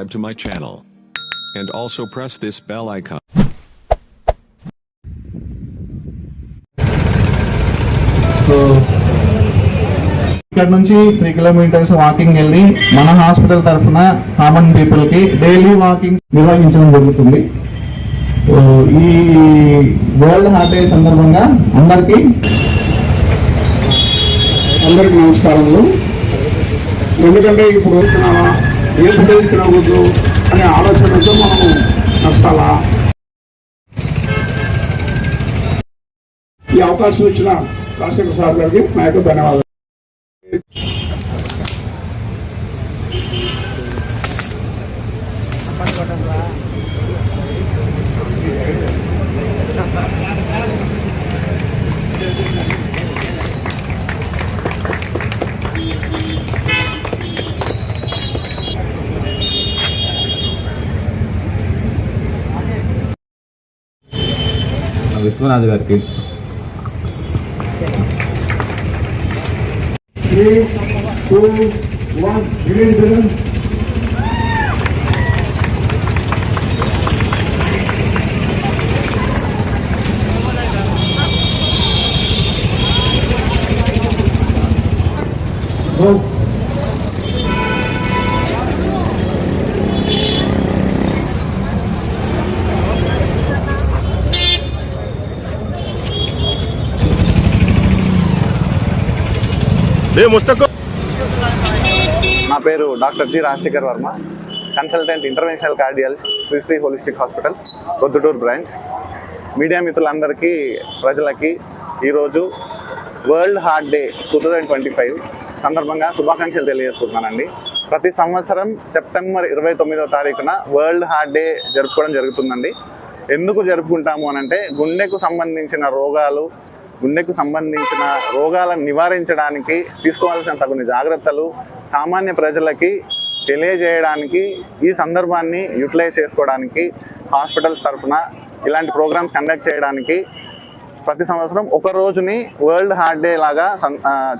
subscribe to my channel. And also press this bell icon. So ఇక్కడ నుంచి three kilometres walking వెళ్ళి మన hospital తరఫున కామన్ పీపుల్కి డైలీ వాకింగ్ నిర్వహించడం జరుగుతుంది సో ఈ వరల్డ్ హార్ట్ డే సందర్భంగా అందరికీ అందరికి నమస్కారములు ఎందుకంటే ఇప్పుడు ఇచ్చినావా ఏ ఫుడ్ ఇచ్చినవద్దు అనే ఆలోచనతో మనం నష్టాలా ఈ అవకాశం ఇచ్చిన రాజశేఖర సార్ గారికి నా యొక్క ధన్యవాదాలు. విశ్వనాథ్ గారికి. త్రీ టూ వన్ రిలీజ్ నా పేరు doctor G Rajasekhar Varma consultant international cardiologist Sri Sri holistic hospitals Proddatur branch. Media మిత్రులందరికీ ప్రజలకి ఈరోజు world heart day two thousand twenty five సందర్భంగా శుభాకాంక్షలు తెలియజేసుకుంటున్నానండి. ప్రతి సంవత్సరం సెప్టెంబర్ ఇరవై తొమ్మిదో తారీఖున వరల్డ్ హార్ట్ డే జరుపుకోవడం జరుగుతుందండి. ఎందుకు జరుపుకుంటాము అనంటే గుండెకు సంబంధించిన రోగాలు గుండెకు సంబంధించిన రోగాలను నివారించడానికి తీసుకోవాల్సిన తగిన జాగ్రత్తలు సామాన్య ప్రజలకి తెలియజేయడానికి ఈ సందర్భాన్ని యూటిలైజ్ చేసుకోవడానికి హాస్పిటల్స్ తరఫున ఇలాంటి ప్రోగ్రామ్స్ కండక్ట్ చేయడానికి ప్రతి సంవత్సరం ఒక రోజుని వరల్డ్ హార్ట్ డే లాగా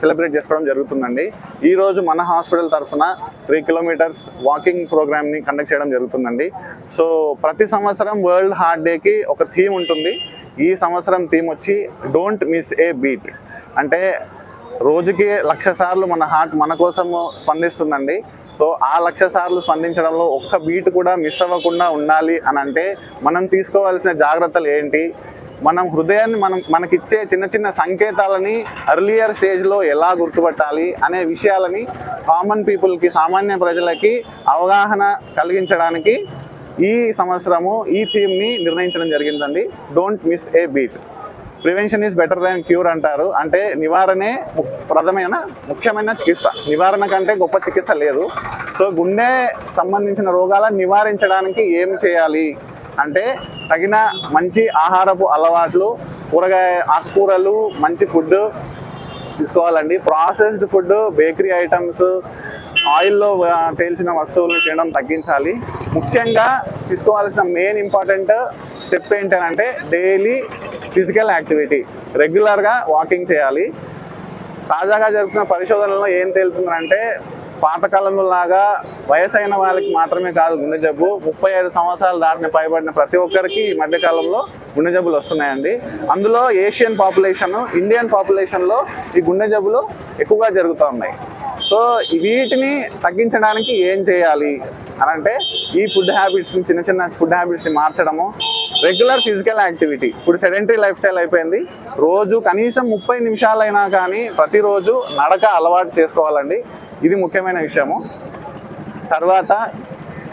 సెలబ్రేట్ చేసుకోవడం జరుగుతుందండి. ఈ రోజు మన హాస్పిటల్ తరఫున త్రీ కిలోమీటర్స్ వాకింగ్ ప్రోగ్రామ్ని కండక్ట్ చేయడం జరుగుతుందండి. సో ప్రతి సంవత్సరం వరల్డ్ హార్ట్ డేకి ఒక థీమ్ ఉంటుంది. ఈ సంవత్సరం థీమ్ వచ్చి డోంట్ మిస్ ఏ బీట్. అంటే రోజుకి లక్ష సార్లు మన హార్ట్ మన కోసము స్పందిస్తుందండి. సో ఆ లక్ష సార్లు స్పందించడంలో ఒక్క బీట్ కూడా మిస్ అవ్వకుండా ఉండాలి అని అంటే మనం తీసుకోవాల్సిన జాగ్రత్తలు ఏంటి? మనం హృదయాన్ని మనం మనకిచ్చే చిన్న చిన్న సంకేతాలని అర్లియర్ స్టేజ్లో ఎలా గుర్తుపట్టాలి అనే విషయాలని కామన్ పీపుల్కి సామాన్య ప్రజలకి అవగాహన కలిగించడానికి ఈ సంవత్సరము ఈ థీమ్ని నిర్ణయించడం జరిగిందండి. Don't miss a beat prevention is better than cure అంటారు. అంటే నివారణే ము- ప్రథమైన ముఖ్యమైన చికిత్స. నివారణ కంటే గొప్ప చికిత్స లేదు. సో గుండె సంబంధించిన రోగాలను నివారించడానికి ఏం చేయాలి? అంటే తగిన మంచి ఆహారపు అలవాట్లు కూరగాయ ఆకుకూరలు మంచి ఫుడ్ తీసుకోవాలండి. ప్రాసెస్డ్ ఫుడ్ బేకరీ ఐటమ్స్ ఆయిల్లో తేల్చిన వస్తువులను తినడం తగ్గించాలి. ముఖ్యంగా తీసుకోవాల్సిన మెయిన్ ఇంపార్టెంట్ స్టెప్ ఏంటంటే డైలీ ఫిజికల్ యాక్టివిటీ రెగ్యులర్గా వాకింగ్ చేయాలి. తాజాగా జరుగుతున్న పరిశోధనలో ఏం తేలుతుందంటే పాతకాలంలో లాగా వయసైన వాళ్ళకి మాత్రమే కాదు గుండె జబ్బు. ముప్పై ఐదు సంవత్సరాలు దాటిన పైబడిన ప్రతి ఒక్కరికి ఈ మధ్యకాలంలో గుండె జబ్బులు వస్తున్నాయండి. అందులో ఏషియన్ పాపులేషన్ ఇండియన్ పాపులేషన్లో ఈ గుండె జబ్బులు ఎక్కువగా జరుగుతూ ఉన్నాయి. సో వీటిని తగ్గించడానికి ఏం చేయాలి అని అంటే ఈ ఫుడ్ హ్యాబిట్స్ని చిన్న చిన్న ఫుడ్ హ్యాబిట్స్ని మార్చడము. రెగ్యులర్ ఫిజికల్ యాక్టివిటీ ఇప్పుడు సెడెంటరీ లైఫ్ స్టైల్ అయిపోయింది. రోజు కనీసం ముప్పై నిమిషాలైనా కానీ ప్రతిరోజు నడక అలవాటు చేసుకోవాలండి. ఇది ముఖ్యమైన విషయము. తర్వాత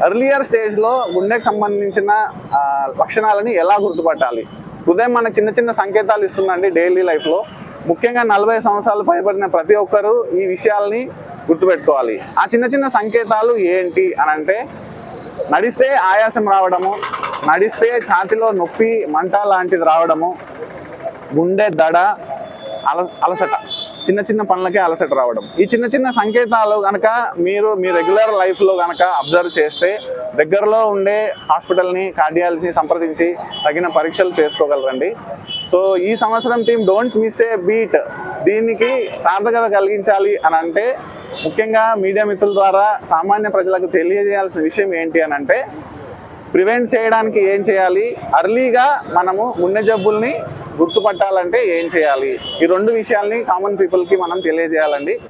ఎర్లియర్ స్టేజ్లో గుండెకి సంబంధించిన లక్షణాలని ఎలా గుర్తుపట్టాలి? హృదయం మనకు చిన్న చిన్న సంకేతాలు ఇస్తుందండి డైలీ లైఫ్లో. ముఖ్యంగా నలభై సంవత్సరాలు పైబడిన ప్రతి ఒక్కరూ ఈ విషయాల్ని గుర్తుపెట్టుకోవాలి. ఆ చిన్న చిన్న సంకేతాలు ఏంటి అని అంటే నడిస్తే ఆయాసం రావడము నడిస్తే ఛాతిలో నొప్పి మంట లాంటిది రావడము గుండె దడ అల అలసట చిన్న చిన్న పనులకే అలసట రావడం. ఈ చిన్న చిన్న సంకేతాలు కనుక మీరు మీ రెగ్యులర్ లైఫ్లో కనుక అబ్జర్వ్ చేస్తే దగ్గరలో ఉండే హాస్పిటల్ని కార్డియాలజీని సంప్రదించి తగిన పరీక్షలు చేసుకోగలరండి. సో ఈ సంవత్సరం theme don't miss a beat. దీనికి సార్థకత కలిగించాలి అని అంటే ముఖ్యంగా మీడియా మిత్రుల ద్వారా సామాన్య ప్రజలకు తెలియజేయాల్సిన విషయం ఏంటి అని అంటే ప్రివెంట్ చేయడానికి ఏం చేయాలి? అర్లీగా మనము గుండె జబ్బుల్ని గుర్తుపట్టాలంటే ఏం చేయాలి? ఈ రెండు విషయాల్ని కామన్ పీపుల్కి మనం తెలియజేయాలండి.